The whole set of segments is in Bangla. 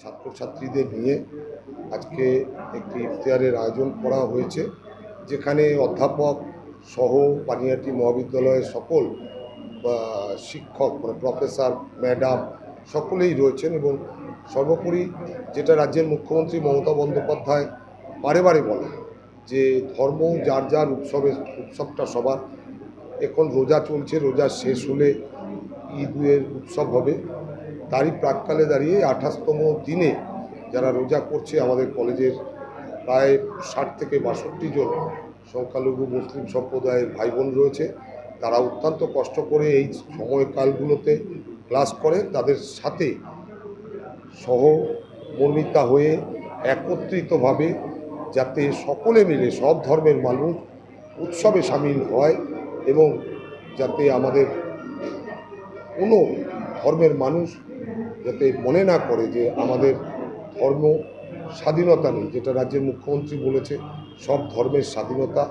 ছাত্রছাত্রীদের নিয়ে আজকে একটি ইফতারের আয়োজন করা হয়েছে, যেখানে অধ্যাপক সহ পানিয়াটি মহাবিদ্যালয়ের সকল শিক্ষক মানে প্রফেসর, ম্যাডাম সকলেই রয়েছেন এবং সর্বোপরি যেটা রাজ্যের মুখ্যমন্ত্রী মমতা বন্দ্যোপাধ্যায় বারে বারে বলেন যে ধর্ম যার যার উৎসবের উৎসবটা সবার। এখন রোজা চলছে, রোজা শেষ হলে ঈদের উৎসব হবে। তারই প্রাককালে দাঁড়িয়ে আঠাশতম দিনে যারা রোজা করছে আমাদের কলেজের প্রায় ষাট থেকে বাষট্টি জন সংখ্যালঘু মুসলিম সম্প্রদায়ের ভাই বোন রয়েছে, তারা অত্যন্ত কষ্ট করে এই সময়কালগুলোতে ক্লাস করে। তাদের সাথে সহমর্মিতা হয়ে একত্রিতভাবে যাতে সকলে মিলে, সব ধর্মের মানুষ উৎসবে সামিল হয় এবং যাতে আমাদের কোনো ধর্মের মানুষ যাতে মনে না করে যে আমাদের ধর্ম স্বাধীনতা নেই, যেটা রাজ্যের মুখ্যমন্ত্রী বলেছে, সব ধর্মের স্বাধীনতা,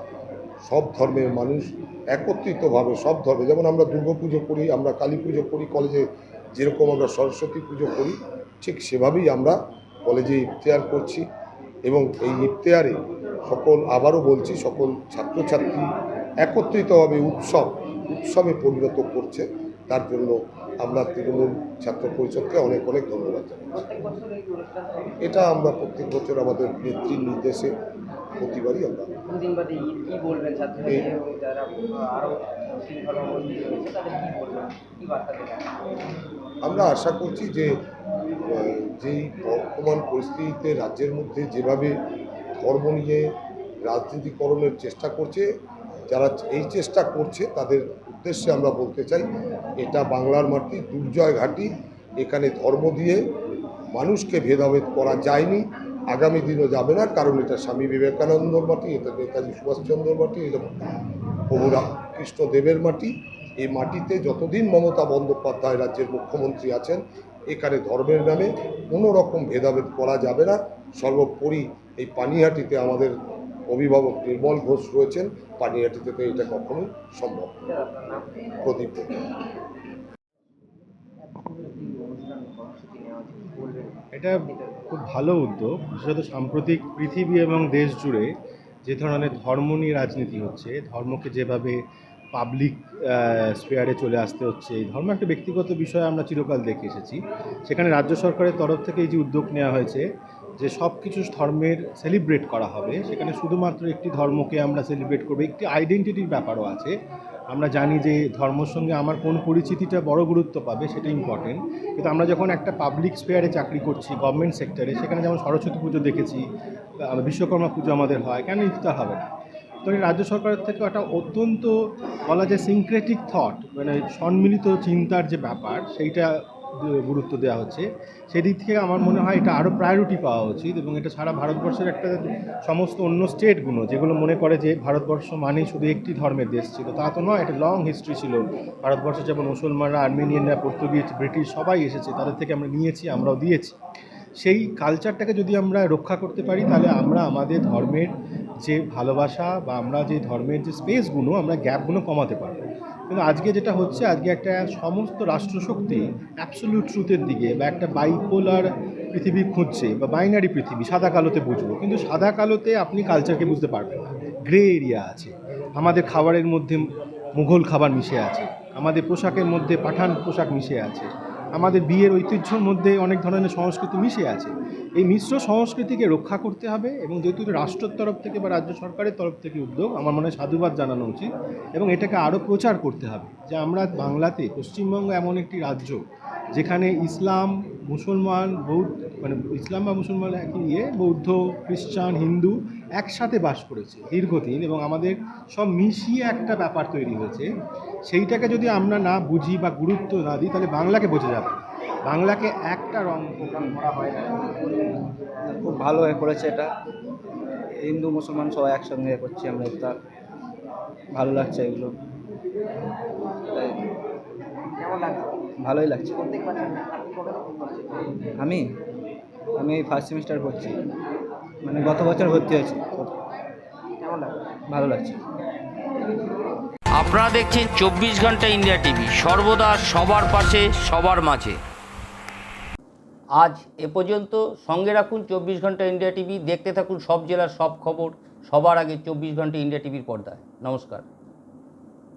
সব ধর্মের মানুষ একত্রিতভাবে সব ধর্মে, যেমন আমরা দুর্গাপুজো করি, আমরা কালী পুজো করি, কলেজে যেরকম আমরা সরস্বতী পুজো করি, ঠিক সেভাবেই আমরা কলেজে ইফতেয়ার করছি এবং এই ইফতেয়ারে সকল, আবারও বলছি, সকল ছাত্রছাত্রী একত্রিতভাবে উৎসব, উৎসবে পরিণত করছে। তার জন্য আমরা তৃণমূল ছাত্র পরিষদকে অনেক অনেক ধন্যবাদ জানাই। এটা আমরা প্রত্যেক বছর আমাদের নেত্রীর নির্দেশে প্রতিবারই আমরা আমরা আশা করছি যে যেই বর্তমান পরিস্থিতিতে রাজ্যের মধ্যে যেভাবে ধর্ম নিয়ে রাজনীতিকরণের চেষ্টা করছে যারা এই চেষ্টা করছে তাদের উদ্দেশ্যে আমরা বলতে চাই, এটা বাংলার মাটি, দুর্জয় ঘাটি, এখানে ধর্ম দিয়ে মানুষকে ভেদাভেদ করা যায়নি, আগামী দিনও যাবে না, কারণ এটা স্বামী বিবেকানন্দর মাটি, এটা নেতাজি সুভাষচন্দ্রর মাটি, এটা প্রভু রামকৃষ্ণ দেবের মাটি। এই মাটিতে যতদিন মমতা বন্দ্যোপাধ্যায় রাজ্যের মুখ্যমন্ত্রী আছেন, এখানে ধর্মের নামে কোনো রকম ভেদাভেদ করা যাবে না। সর্বোপরি এই পানিহাটিতে আমাদের অভিভাবক নির্মল ঘোষ রয়েছেন, পানিহাটিতে তো এটা কখনোই সম্ভব প্রদীপ এটা খুব ভালো উদ্যোগ। বিশেষত সাম্প্রতিক পৃথিবী এবং দেশ জুড়ে যে ধরনের ধর্ম নিয়ে রাজনীতি হচ্ছে, ধর্মকে যেভাবে পাবলিক স্পেয়ারে চলে আসতে হচ্ছে, এই ধর্ম একটা ব্যক্তিগত বিষয় আমরা চিরকাল দেখে এসেছি। সেখানে রাজ্য সরকারের তরফ থেকে এই যে উদ্যোগ নেওয়া হয়েছে যে সব কিছু ধর্মের সেলিব্রেট করা হবে, সেখানে শুধুমাত্র একটি ধর্মকে আমরা সেলিব্রেট করব। একটি আইডেন্টিটির ব্যাপারও আছে। আমরা জানি যে ধর্মের সঙ্গে আমার কোন পরিচিতিটা বড় গুরুত্ব পাবে, সেটা ইম্পর্টেন্ট কিন্তু আমরা যখন একটা পাবলিক স্পেয়ারে চাকরি করছি গভর্নমেন্ট সেক্টরে সেখানে যেমন সরস্বতী পুজো দেখেছি বিশ্বকর্মা পুজো আমাদের হয়, কেন ইফতার হবে না? তো রাজ্য সরকারের থেকে একটা অত্যন্ত বলা যায় সিনক্রেটিক থট মানে সম্মিলিত চিন্তার যে ব্যাপার, সেইটা গুরুত্ব দেওয়া হচ্ছে সেদিক থেকে আমার মনে হয় এটা আরও প্রায়োরিটি পাওয়া উচিত এবং এটা সারা ভারতবর্ষের একটা সমস্ত অন্য স্টেটগুলো যেগুলো মনে করে যে ভারতবর্ষ মানেই শুধু একটি ধর্মের দেশ ছিল, তা তো নয়, এটা লং হিস্ট্রি ছিল। ভারতবর্ষে যেমন মুসলমানরা, আর্মেনিয়ানরা, পর্তুগিজ, ব্রিটিশ সবাই এসেছে, তাদের থেকে আমরা নিয়েছি, আমরাও দিয়েছি। সেই কালচারটাকে যদি আমরা রক্ষা করতে পারি, তাহলে আমরা আমাদের ধর্মের যে ভালোবাসা বা আমরা যে ধর্মের যে স্পেসগুলো আমরা গ্যাপগুলো কমাতে পারব। কিন্তু আজকে যেটা হচ্ছে, আজকে একটা সমস্ত রাষ্ট্রশক্তি অ্যাবসোলিউট ট্রুথের দিকে বা একটা বাইপোলার পৃথিবী খুঁজছে বা বাইনারি পৃথিবী, সাদা কালোতে বুঝব। কিন্তু সাদা কালোতে আপনি কালচারকে বুঝতে পারবেন না। গ্রে এরিয়া আছে। আমাদের খাবারের মধ্যে মুঘল খাবার মিশে আছে। আমাদের পোশাকের মধ্যে পাঠান পোশাক মিশে আছে। আমাদের বিয়ের ঐতিহ্যর মধ্যে অনেক ধরনের সংস্কৃতি মিশে আছে। এই মিশ্র সংস্কৃতিকে রক্ষা করতে হবে এবং যেহেতু রাষ্ট্রের তরফ থেকে বা রাজ্য সরকারের তরফ থেকে উদ্যোগ, আমার মনে হয় সাধুবাদ জানানো উচিত এবং এটাকে আরও প্রচার করতে হবে যে আমরা বাংলাতে পশ্চিমবঙ্গ এমন একটি রাজ্য যেখানে ইসলাম, মুসলমান, বৌদ্ধ মানে ইসলাম বা মুসলমান একই ইয়ে বৌদ্ধ খ্রিস্টান হিন্দু একসাথে বাস করেছে দীর্ঘদিন এবং আমাদের সব মিশিয়ে একটা ব্যাপার তৈরি হয়েছে। সেইটাকে যদি আমরা না বুঝি বা গুরুত্ব না দিই তাহলে বাংলাকে বোঝা যাবে বাংলাকে একটা রং করা হয় খুব ভালো হয়ে করেছে এটা। হিন্দু মুসলমান সবাই একসঙ্গে করছি আমরা ইফতার। ভালো লাগছে এগুলো। তাই। কেমন লাগছে? ভালোই লাগছে। প্রত্যেক আমি আমি ফার্স্ট সেমিস্টার করছি মানে গত বছর ভর্তি হয়েছি। কেমন লাগছে ভালো লাগছে। আপনারা দেখছেন চব্বিশ ঘণ্টা ইন্ডিয়া টিভি। সর্বদা সবার পাশে সবার মাঝে। আজ এ পর্যন্ত সঙ্গে রাখুন চব্বিশ ঘণ্টা ইন্ডিয়া টিভি। দেখতে থাকুন সব জেলার সব খবর। সবার আগে চব্বিশ ঘণ্টা ইন্ডিয়া টিভির পর্দায়। নমস্কার।